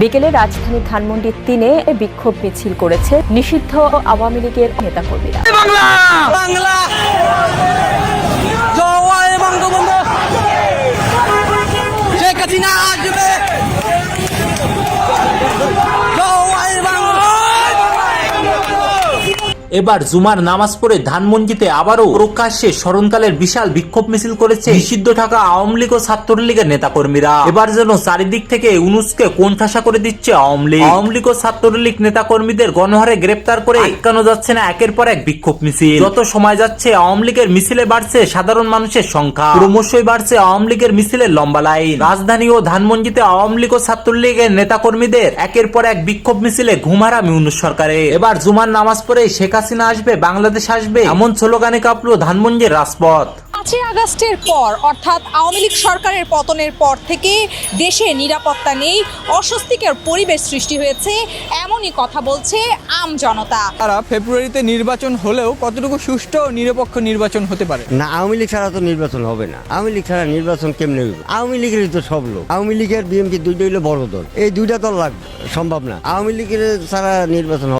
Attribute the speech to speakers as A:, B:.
A: বিকেলে রাজধানী ধানমন্ডির তিনে বিক্ষোভ মিছিল করেছে নিষিদ্ধ আওয়ামী লীগের নেতাকর্মীরা।
B: বাংলা! বাংলা!
C: এবার জুমার নামাজ পড়ে ধানমন্ডিতে আবারও প্রকাশ্যে স্মরণকালের বিশাল বিক্ষোভ মিছিল করেছে নিষিদ্ধ থাকা আওয়ামী লীগ ও ছাত্রলীগের নেতাকর্মীরা। এবার যেন চারিদিক থেকে উনুসকে কোণঠাসা করে দিচ্ছে আওয়ামী লীগ। আওয়ামী লীগ ও ছাত্রলীগ নেতাকর্মীদের গণহারে গ্রেপ্তার করে আটকানো যাচ্ছে না একের পর এক বিক্ষোভ মিছিল। যত সময় যাচ্ছে, আওয়ামী লীগের মিছিলে বাড়ছে সাধারণ মানুষের সংখ্যা। ক্রমশই বাড়ছে আওয়ামী লীগের মিছিলের লম্বা লাইন। রাজধানী ও ধানমন্ডিতে আওয়ামী লীগ ও ছাত্রলীগের নেতাকর্মীদের একের পর এক বিক্ষোভ মিছিলে ঘুমারা মিউনুস সরকারে এবার জুমার নামাজ পড়ে শেখ হাসিনা আসবে বাংলাদেশ আসবে এমন স্লোগানে কাঁপলো ধানমন্ডির রাজপথ।
D: পাঁচই আগস্টের পর অর্থাৎ আওয়ামী লীগ সরকারের পতনের পর থেকে দেশে নিরাপত্তা নেই অস্বস্তিকর পরিবেশ সৃষ্টি হয়েছে এমনই কথা বলছে আম জনতা।
E: তারা ফেব্রুয়ারিতে নির্বাচন হলেও কতটুকু সুষ্ঠু ও নিরপেক্ষ নির্বাচন হতে পারে?
F: না আওয়ামী লীগ ছাড়া তো নির্বাচন হবে না। আওয়ামী লীগ ছাড়া নির্বাচন কেমনে হইব? আওয়ামী লীগের তো সব লোক। আওয়ামী লীগের বিএনপি দুইটা হইল বড় দল। এই দুইটা দল লাগবে সম্ভব না। আওয়ামী লীগের ছাড়া নির্বাচন হবে